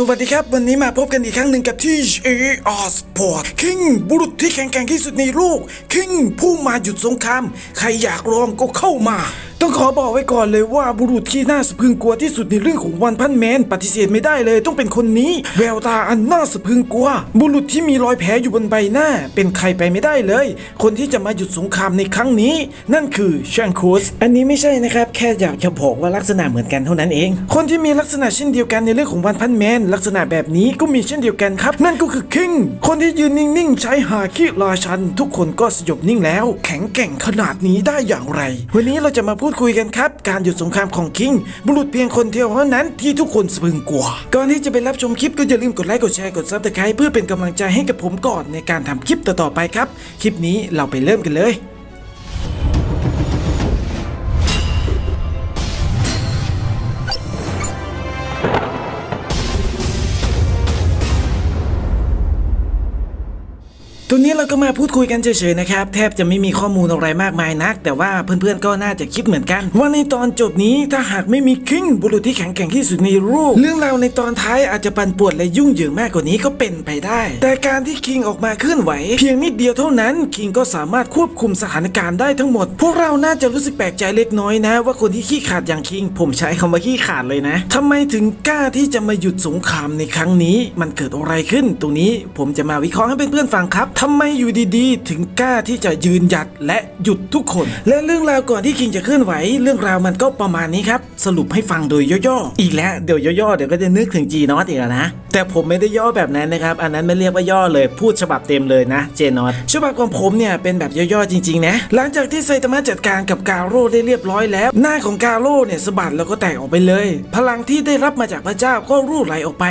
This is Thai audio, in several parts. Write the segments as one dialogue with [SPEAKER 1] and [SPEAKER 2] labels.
[SPEAKER 1] สวัสดีครับ วันนี้มาพบกันอีกครั้งหนึ่งกับที่ AR Sport King บุรุษที่แข็งแกร่งที่สุดในโลก King ผู้มาหยุดสงคราม ใครอยากลองก็เข้ามา ต้องขอบอกไว้ก่อนเลยว่าบุรุษที่น่าสะพรึงกลัวที่สุดในเรื่องของวันพันแมน ปฏิเสธไม่ได้เลยต้องเป็นคนนี้ แววตาอันน่าสะพรึงกลัว บุรุษที่มีรอยแผลอยู่บนใบหน้า เป็นใครไปไม่ได้เลย คนที่จะมาหยุดสงครามในครั้งนี้ นั่นคือแชงคูสอันนี้ไม่ใช่นะครับ แค่อยากจะบอกว่าลักษณะเหมือนกันเท่านั้นเอง คนที่มีลักษณะเช่นเดียวกันในเรื่องของวันพันแมน ลักษณะแบบนี้ก็มีเช่นเดียวกันครับ นั่นก็คือคิงคนที่ยืนนิ่งๆใช้หาคิราชัน ทุกคนก็สยบนิ่งแล้ว แข็งแกร่งขนาดนี้ได้อย่างไร วันนี้เราจะมาพูดูดคุยกันครับ การหยุดสงครามของคิง บุรุษเพียงคนเดียวเท่านั้นที่ทุกคนสะพึงกลัว ก่อนที่จะไปรับชมคลิปก็อย่าลืมกดไลค์กดแชร์กดซับสไครต์เพื่อเป็นกำลังใจให้กับผมก่อนในการทำคลิปต่อๆไปครับ คลิปนี้เราไปเริ่มกันเลย ตัวนี้เราก็มาพูดคุยกันเฉยๆนะครับ แทบจะไม่มีข้อมูลอะไรมากมายนัก แต่ว่าเพื่อนๆก็น่าจะคิดเหมือนกัน ว่าในตอนจบนี้ถ้าหากไม่มีคิงบุรุษที่แข็งแกร่งที่สุดในโลกเรื่องราวในตอนท้ายอาจจะปั่นป่วนและยุ่งเหยิงมากกว่านี้ก็เป็นไปได้ แต่การที่คิงออกมาเคลื่อนไหว เพียงนิดเดียวเท่านั้นคิงก็สามารถควบคุมสถานการณ์ได้ทั้งหมด พวกเราน่าจะรู้สึกแปลกใจเล็กน้อยนะ ว่าคนที่ขี้ขาดอย่างคิง ผมใช้คำว่าขี้ขาดเลยนะทำไมถึงกล้าที่จะมาหยุดสงครามในครั้งนี้ มันเกิดอะไรขึ้นตรงนี้ผมจะมาวิเคราะห์ให้เพื่อนๆฟังครับทำไมอยู่ดีๆ ถึงกล้าที่จะยืนหยัดและหยุดทุกคน และเรื่องราวก่อนที่คิงจะเคลื่อนไหว เรื่องราวมันก็ประมาณนี้ครับ สรุปให้ฟังโดยย่อๆ อีกแล้วเดี๋ยวย่อๆเดี๋ยวก็จะนึกถึงจีนอตอีกแล้วนะ แต่ผมไม่ได้ย่อแบบนั้นนะครับ อันนั้นไม่เรียกว่าย่อเลย พูดฉบับเต็มเลยนะเจนอตฉบับของผมเนี่ยเป็นแบบย่อๆจริงๆนะ หลังจากที่ไซตามะจัดการกับกาโร่ได้เรียบร้อยแล้ว หน้าของกาโร่เนี่ยสะบัดแล้วก็แตกออกไปเลย พลังที่ได้รับมาจากพระเจ้าก็รูดไหลออกไป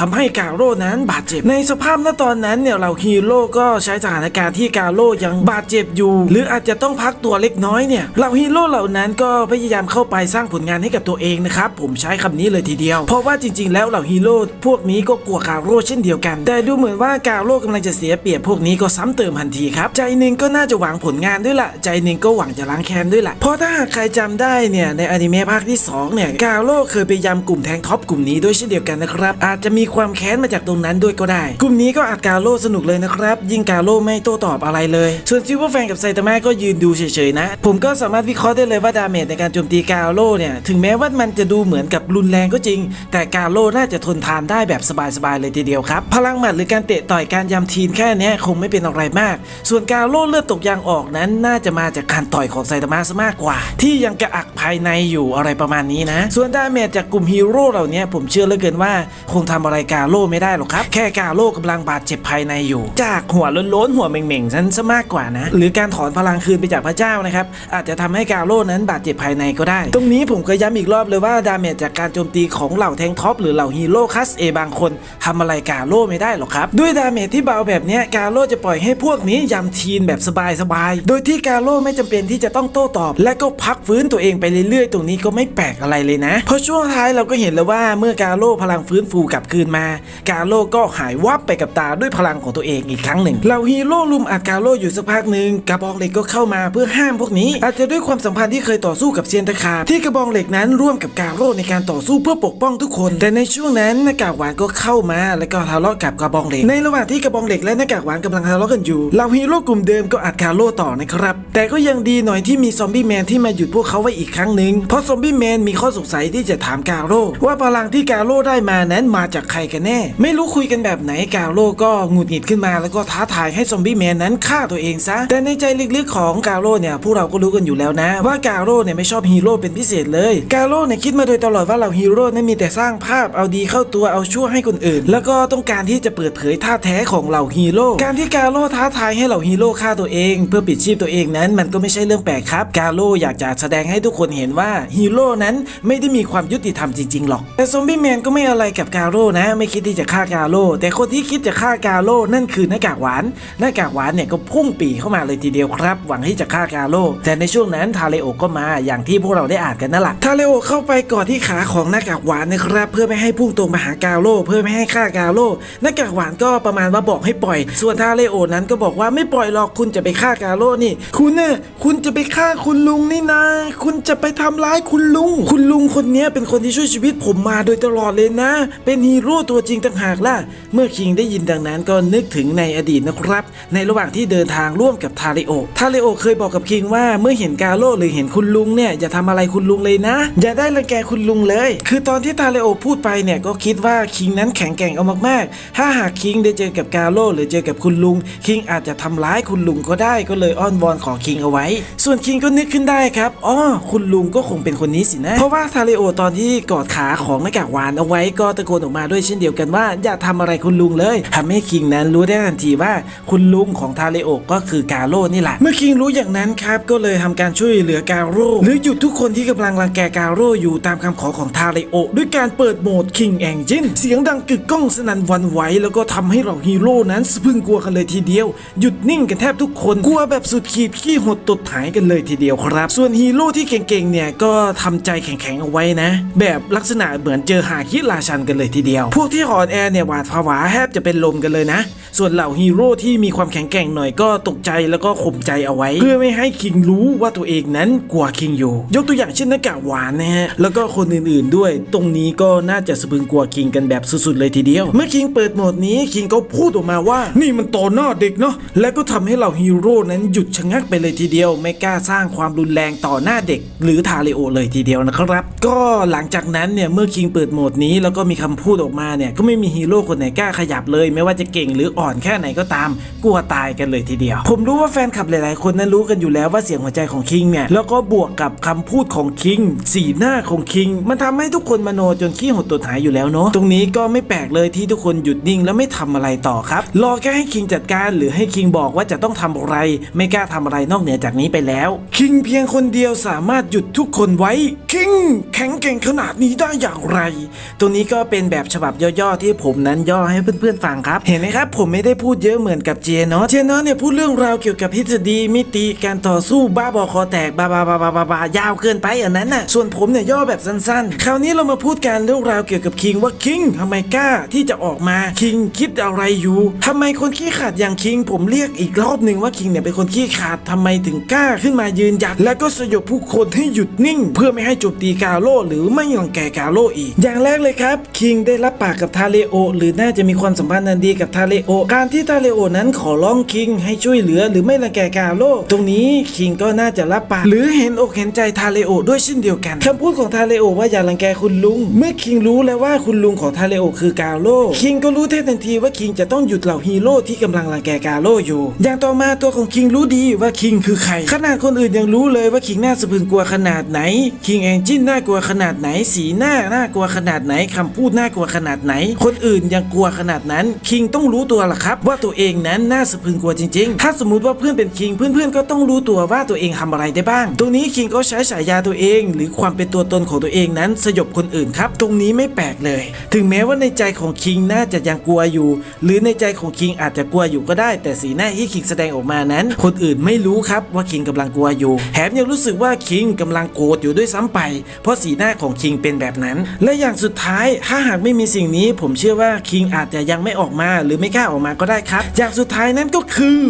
[SPEAKER 1] ทำให้กาโร่นั้นบาดเจ็บ ในสภาพณตอนนั้นเนี่ยเราฮีโร่ก็ใช้สถานการณ์ที่กาโร่ยังบาดเจ็บอยู่ หรืออาจจะต้องพักตัวเล็กน้อยเนี่ยเราฮีโร่เหล่านั้นก็พยายามเข้าไปสร้างผลงานให้กับตัวเองนะครับผมใช้คำนี้เลยทีเดียว เพราะว่าจริง ๆ แล้วเหล่าฮีโร่พวกนี้ก็กลัวกาโร่เช่นเดียวกัน แต่ดูเหมือนว่ากาโร่กำลังจะเสียเปรียบพวกนี้ก็ซ้ำเติมทันทีครับ ใจหนึ่งก็น่าจะหวังผลงานด้วยล่ะ ใจหนึ่งก็หวังจะล้างแค้นด้วยล่ะ เพราะถ้าหากใครจำได้เนี่ยในอนิเมะภาคที่สองเนี่ยกาโร่เคยไปยำกลุ่มแทงท็อปกลุ่มนี้ด้วยเช่นเดียวกันนะครับ อาจจะมีความแค้นมาจากตรงนั้นด้วยก็ได้ กลุ่มนี้ก็อัดกาโร่สนุกเลยนะครับ ยิ่งกาโร่ไม่โต้ตอบอะไรเลย ส่วนซิลเวอร์แฟนกับไซตามะก็ยืนดูเฉยๆนะ ผมก็สามารถวิเคราะห์ได้เลยว่าดาเมจในการโจมตีกาโร่เนี่ยถึงแม้ว่ามันจะดูเหมือนกับรุนแรงก็จริง แต่กาโร่น่าจะทนทานได้แบบสบายๆเลยทีเดียวครับ พลังหมัดหรือการเตะต่อยการยำทีนแค่นี้คงไม่เป็นอะไรมาก ส่วนการโร่เลือดตกยางออกนั้นน่าจะมาจากการต่อยของไซตามะซะมากกว่า ที่ยังกระอักภายในอยู่อะไรประมาณนี้นะ ส่วนดาเมจจากกลุ่มฮีโร่เหล่านี้ผมเชื่อเหลือเกินว่าคงทำอะไรกาโร่ไม่ได้หรอกครับ แค่กาโร่กำลังบาดเจ็บภายในอยู่ จากหัวล้นๆหัวเหม่งๆนั้นซะมากกว่านะ หรือการถอนพลังคืนไปจากพระเจ้านะครับอาจจะทำให้กาโร่นั้นบาดเจ็บภายในก็ได้ ตรงนี้ผมก็ย้ำอีกรอบเลยว่าดาเมจจากการโจมตีของเหล่าแทงท็อปหรือเหล่าฮีโร่คัสเอบางคนทำอะไรกาโร่ไม่ได้หรอกครับ ด้วยดาเมจที่เบาแบบนี้กาโร่จะปล่อยให้พวกนี้ยำทีนแบบสบายๆ โดยที่กาโร่ไม่จำเป็นที่จะต้องโต้ตอบ และก็พักฟื้นตัวเองไปเรื่อยๆ ตรงนี้ก็ไม่แปลกอะไรเลยนะ เพราะช่วงท้ายเราก็เห็นแล้วว่าเมื่อกาโร่พลังฟื้นฟูกลับคืนมา กาโร่ก็หายวับไปกับตาด้วยพลังของตัวเองอีกครั้งหนึ่งเหล่าฮีโร่ลุมอัดกาโร่อยู่สักพักหนึ่งกระบองเหล็กก็เข้ามาเพื่อห้ามพวกนี้ อาจจะด้วยความสัมพันธ์ที่เคยต่อสู้กับเซียนตะขาบที่กระบองเหล็กนั้นร่วมกับกาโร่ในการต่อสู้เพื่อปกป้องทุกคน แต่ในช่วงนั้นหน้ากากหวานก็เข้ามาแล้วก็ทะเลาะกับกระบองเหล็ก ในระหว่างที่กระบองเหล็กและหน้ากากหวานกำลังทะเลาะกันอยู่เหล่าฮีโร่กลุ่มเดิมก็อัดกาโร่ต่อนะครับ แต่ก็ยังดีหน่อยที่มีซอมบี้แมนที่มาหยุดพวกเขาไว้อีกครั้งหนึ่งเพราะซอมบี้แมนมีข้อสงสัยที่จะถามกาโร่ว่าพลังที่กาโร่ได้มานั้นมาจากใครกันแน่ ไม่รู้คุยกันแบบไหนกาโร่ก็หงุดหงิดขึ้นมา แล้วก็ท้าทายให้ซอมบี้แมนนั้นฆ่าตัวเองซะแต่ในใจลึกๆของกาโร่เนี่ยพวกเราก็รู้กันอยู่แล้วนะ ว่ากาโร่เนี่ยไม่ชอบฮีโร่เป็นพิเศษเลยกาโร่เนี่ยคิดมาโดยตลอดว่าเหล่าฮีโร่นั้นมีแต่สร้างภาพเอาดีเข้าตัวเอาชั่วให้คนอื่น แล้วก็ต้องการที่จะเปิดเผยท่าแท้ของเหล่าฮีโร่การที่กาโร่ท้าทายให้เหล่าฮีโร่ฆ่าตัวเอง เพื่อปิดชีพตัวเองนั้น มันก็ไม่ใช่เรื่องแปลกครับ กาโร่อยากจะแสดงให้ทุกคนเห็นว่าฮีโร่นั้นไม่ได้มีความยุติธรรมจริงๆหรอกแต่ซอมบี้แมนก็ไม่อะไรกับกาโร่นะไม่คิดที่จะฆ่ากาโร่แต่คนที่คิดจะฆ่ากาโร่นั่นคือหน้ากากหวาน หน้ากากหวานเนี่ยก็พุ่งปีเข้ามาเลยทีเดียวครับ หวังที่จะฆ่ากาโร่แต่ในช่วงนั้นทาเลโอก็มาอย่างที่พวกเราได้อ่านกันนั่นแหละทาเลโอเข้าไปกอดที่ขาของหน้ากากหวานนะครับ เพื่อไม่ให้พุ่งตรงมาหากาโร่พื่อพื่อไม่ให้ฆ่ากาโร่หน้ากากหวานก็ประมาณว่าบอกให้ปล่อย ส่วนทาเลโอนั้นก็บอกว่าไม่ปล่อยหรอกคุณจะไปฆ่ากาโร่นี่ คุณน่ะคุณจะไปฆ่าคุณลุงนี่นะ คุณจะไปทำร้ายคุณลุง คุณลุงคนนี้เป็นคนที่ช่วยชีวิตผมมาโดยตลอดเลยนะ เป็นฮีโร่ตัวจริงต่างหากล่ะ เมื่อคิงได้ยินดังนั้นก็นึกถึงในอดีตนะครับ ในระหว่างที่เดินทางร่วมกับทาเลโอ ทาเลโอเคยบอกกับคิงว่าเมื่อเห็นกาโร่หรือเห็นคุณลุงเนี่ยอย่าทำอะไรคุณลุงเลยนะ อย่าได้รังแกคุณลุงเลย คือตอนที่ทาเลโอพูดไปเนี่ยก็คิดว่าคิงนั้นแข็งแกร่งเอามากๆ ถ้าหากคิงได้เจอกับกาโร่หรือเจอกับคุณลุง คิงอาจจะทำร้ายคุณลุงก็ได้ก็เลยอ้อนวอนขอคิงเอาไว้ ส่วนคิงก็นึกขึ้นได้ครับอ๋อคุณลุงก็คงเป็นคนนี้สินะ เพราะว่าทาเลโอตอนที่กอดขาของหน้ากากหวานเอาไว้ก็ตะโกนออกมาด้วยเช่นเดียวกันว่า อย่าทำอะไรคุณลุงเลยทำให้คิงนั้นรู้ได้ทันทีว่าคุณลุงของทาเลโอก็คือกาโร่นี่แหละเมื่อคิงรู้อย่างนั้นครับก็เลยทำการช่วยเหลือกาโร่หรือหยุดทุกคนที่กำลังรังแกกาโร่อยู่ตามคำขอของทาเลโอด้วยการเปิดโหมด King Engine เสียงดังังกึกก้องสนั่นวันไหวแล้วก็ทำให้เหล่าฮีโร่นั้นสะพึงกลัวกันเลยทีเดียว หยุดนิ่งกันแทบทุกคนกลัวแบบสุดขีดขี้หดตดหายกันเลยทีเดียวครับ ส่วนฮีโร่ที่เก่งๆเนี่ยก็ทำใจแข็งๆเอาไว้นะ แบบลักษณะเหมือนเจอหาคิราชันกันเลยทีเดียว พวกที่อ่อนแอเนี่ยหวาดผวาแทบจะเป็นลมกันเลยนะ ส่วนเหล่าฮีโร่ที่มีความแข็งแกร่งหน่อยก็ตกใจแล้วก็ข่มใจเอาไว้ เพื่อไม่ให้คิงรู้ว่าตัวเองนั้นกลัวคิงอยู่ ยกตัวอย่างเช่นหน้ากากหวานนะฮะแล้วก็คนอื่นๆด้วย ตรงนี้ก็น่าจะสะพึงกลัวคิงกันแบบสุดๆเลยทีเดียว เมื่อคิงเปิดโหมดนี้คิงก็พูดออกมาว่า นี่มันต่อหน้าเด็กเนาะและก็ทำให้เหล่าฮีโร่นั้นหยุดชะงักไปเลยทีเดียว ไม่กล้าสร้างความรุนแรงต่อหน้าเด็ก หรือทาเลโอเลยทีเดียวนะครับ ก็หลังจากนั้นเนี่ยเมื่อคิงเปิดโหมดนี้แล้วก็มีคำพูดออกมาเนี่ยก็ไม่มีฮีโร่คนไหนกล้าขยับเลย ไม่ว่าจะเก่งหรืออ่อนแค่ไหนก็ตาม กลัวตายกันเลยทีเดียว ผมรู้ว่าแฟนคลับหลายๆ คนนั้นรู้กันอยู่แล้วว่าเสียงหัวใจของคิงเนี่ยแล้วก็บวกกับคำพูดของคิงสีหน้าของคิงมันทำให้ทุกคนมโนจนขี้หดตดหายอยู่แล้วเนาะตรงนี้ก็็ไม่แปลกเลยที่ทุกคนหยุดนิ่งแล้วไม่ทำอะไรต่อครับ รอแค่ให้คิงจัดการหรือให้คิงบอกว่าจะต้องทำอะไร ไม่กล้าทำอะไรนอกเหนือจากนี้ไปแล้ว คิงเพียงคนเดียวสามารถหยุดทุกคนไว้ คิงแข็งเก่งขนาดนี้ได้อย่างไร ตรงนี้ก็เป็นแบบฉบับย่อๆที่ผมนั้นย่อให้เพื่อนๆฟังครับ เห็นไหมครับ ผมไม่ได้พูดเยอะเหมือนกับเจเนาะเจเนาะเนี่ยพูดเรื่องราวเกี่ยวกับทฤษฎีมิติการต่อสู้บ้าบอคอแตกบ้าบ้าบ้าบ้าบ้าบายาวเกินไปอันนั้นน่ะส่วนผมเนี่ยย่อแบบสั้นๆ คราวนี้เรามาพูดกันเรื่องราวเกี่ยวกับคิงว่าคิงทำไมกล้าที่จะออกมาคิงคิดอะไรอยู่ทำไมคนขี้ขลาดอย่างคิง ผมเรียกอีกรอบหนึ่งว่าคิงเนี่ยเป็นคนขี้ขลาดทำไมถึงกล้าขึ้นมายืนหยัด และก็สยบผู้คนให้หยุดนิ่ง เพื่อไม่ให้โจมตีกาโร่หรือไม่รังแกกาโร่อีก อย่างแรกเลยครับ คิงได้รับปากกับทาเลโอ หรือน่าจะมีความสัมพันธ์อันดีกับทาเลโอ การที่ทาเลโอนั้นขอร้องคิงให้ช่วยเหลือหรือไม่รังแกกาโร่ตรงนี้คิงก็น่าจะรับปากหรือเห็นอกเห็นใจทาเลโอด้วยเช่นเดียวกันคำพูดของทาเลโอว่าอย่ารังแกคุณลุง เมื่อคิงรู้แล้วว่าคุณลุงของทาเลโอคือกาโร่คิงก็รู้แท้ทันทีว่าคิงจะต้องหยุดเหล่าฮีโร่ที่กำลังรังแกกาโร่อยู่ อย่างต่อมาตัวของคิงรู้ดีว่าคิงคือใคร ขนาดคนอื่นยังรู้เลยว่าคิงน่าสะพรึงกลัวขนาดไหน คิงแองจินน่ากลัวขนาดไหน สีหน้าน่ากลัวขนาดไหนคำพูดน่ากลัวขนาดไหน คนอื่นยังกลัวขนาดนั้น คิงต้องรู้ตัวล่ะครับ ว่าตัวเองนั้นน่าสะพรึงกลัวจริง ๆ ถ้าสมมุติว่าเพื่อนเป็นคิงเพื่อนๆก็ต้องรู้ตัวว่าตัวเองทำอะไรได้บ้าง ตรงนี้คิงก็ใช้ฉายาตัวเอง หรือความเป็นตัวตนของตัวเองนั้นสยบคนอื่นครับ ตรงนี้ไม่แปลกเลย ถึงแม้ว่าาในใจของคิงน่าจะยังกลัวอยู่ หรือในใจของคิงอาจจะกลัวอยู่ก็ได้ แต่สีหน้าที่คิงแสดงออกมานั้น คนอื่นไม่รู้ครับว่าคิงกำลังกลัวอยู่แถมยังรู้สึกว่าคิงกำลังโกรธอยู่ด้วยซ้ำไป เพราะสีหน้าของคิงเป็นแบบนั้น และอย่างสุดท้ายถ้าหากไม่มีสิ่งนี้ ผมเชื่อว่าคิงอาจจะยังไม่ออกมา หรือไม่กล้าออกมาก็ได้ครับ อย่างสุดท้ายนั้นก็คือ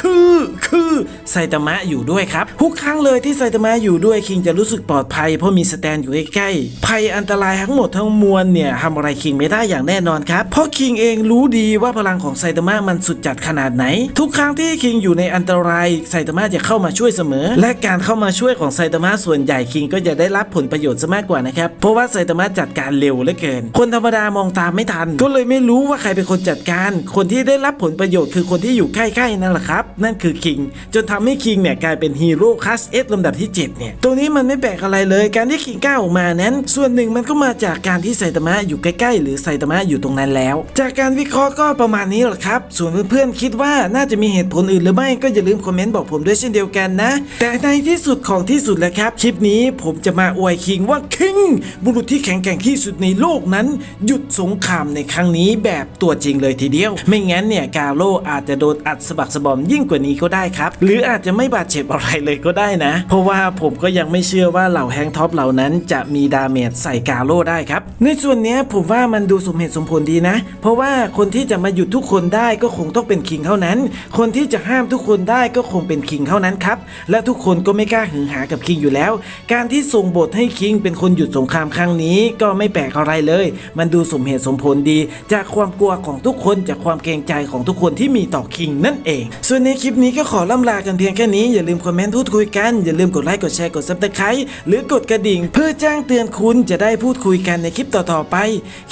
[SPEAKER 1] คือคือไซตามะอยู่ด้วยครับ ทุกครั้งเลยที่ไซตามะอยู่ด้วยคิงจะรู้สึกปลอดภัยเพราะมีสแตนอยู่ใกล้ๆภัยอันตรายทั้งหมดทั้งมวลเนี่ยทำอะไรคิงไม่ได้อย่างแน่นอนครับ เพราะคิงเองรู้ดีว่าพลังของไซตามะมันสุดจัดขนาดไหน ทุกครั้งที่คิงอยู่ในอันตรายไซตามะจะเข้ามาช่วยเสมอ และการเข้ามาช่วยของไซตามะส่วนใหญ่คิงก็จะได้รับผลประโยชน์ซะมากกว่านะครับเพราะว่าไซตามะจัดการเร็วเหลือเกิน คนธรรมดามองตามไม่ทัน ก็เลยไม่รู้ว่าใครเป็นคนจัดการ คนที่ได้รับผลประโยชน์คือคนที่อยู่ใกล้ๆนั่นแหละครับนั่นคือคิง จนทำให้คิงเนี่ยกลายเป็นฮีโร่คลาสเอสลำดับที่ 7 เนี่ย ตรงนี้มันไม่แปลกอะไรเลยการที่คิงก้าวออกมานั้น ส่วนหนึ่งมันก็มาจากการที่ไซตามะอยู่ใกล้ๆ หรือไซตามะอยู่ตรงนั้นแล้ว จากการวิเคราะห์ก็ประมาณนี้แหละครับ ส่วนเพื่อนๆคิดว่าน่าจะมีเหตุผลอื่นหรือไม่ก็อย่าลืมคอมเมนต์บอกผมด้วยเช่นเดียวกันนะ แต่ในที่สุดของที่สุดแล้วครับคลิปนี้ผมจะมาอวยคิงว่าคิงบุรุษที่แข็งแกร่งที่สุดในโลกนั้น หยุดสงครามในครั้งนี้แบบตัวจริงเลยทีเดียว ไม่งั้นเนี่ยกาโลอาจจะโดนอัดสะบักสะบอมยิ่งกว่านี้ก็ได้ครับ หรืออาจจะไม่บาดเจ็บอะไรเลยก็ได้นะ เพราะว่าผมก็ยังไม่เชื่อว่าเหล่าแฮงท็อปเหล่านั้นจะมีดาเมจใส่กาโร่ได้ครับ ในส่วนนี้ผมว่ามันดูสมเหตุสมผลดีนะ เพราะว่าคนที่จะมาหยุดทุกคนได้ก็คงต้องเป็นคิงเท่านั้น คนที่จะห้ามทุกคนได้ก็คงเป็นคิงเท่านั้นครับ และทุกคนก็ไม่กล้าหือหากับคิงอยู่แล้ว การที่ส่งบทให้คิงเป็นคนหยุดสงครามครั้งนี้ก็ไม่แปลกอะไรเลย มันดูสมเหตุสมผลดี จากความกลัวของทุกคนจากความเกรงใจของทุกคนที่มีต่อคิงนั่นเอง ส่วนนคลิปนี้ก็ขอล่ำลากันเพียงแค่นี้ อย่าลืมคอมเมนต์พูดคุยกัน อย่าลืมกดไลค์กดแชร์กดซับสไครต์หรือกดกระดิ่ง เพื่อแจ้งเตือนคุณจะได้พูดคุยกันในคลิปต่อๆไป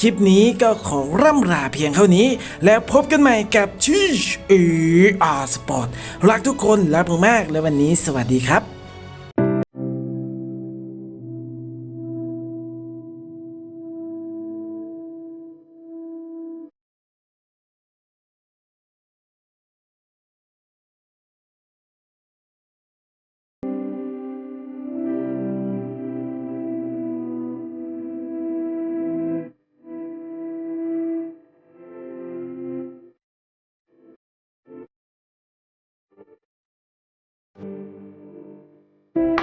[SPEAKER 1] คลิปนี้ก็ขอร่ำลาเพียงเท่านี้ แล้วพบกันใหม่กับชิชเออาร์สปอร์ตรักทุกคนรักมมากและวันนี้สวัสดีครับ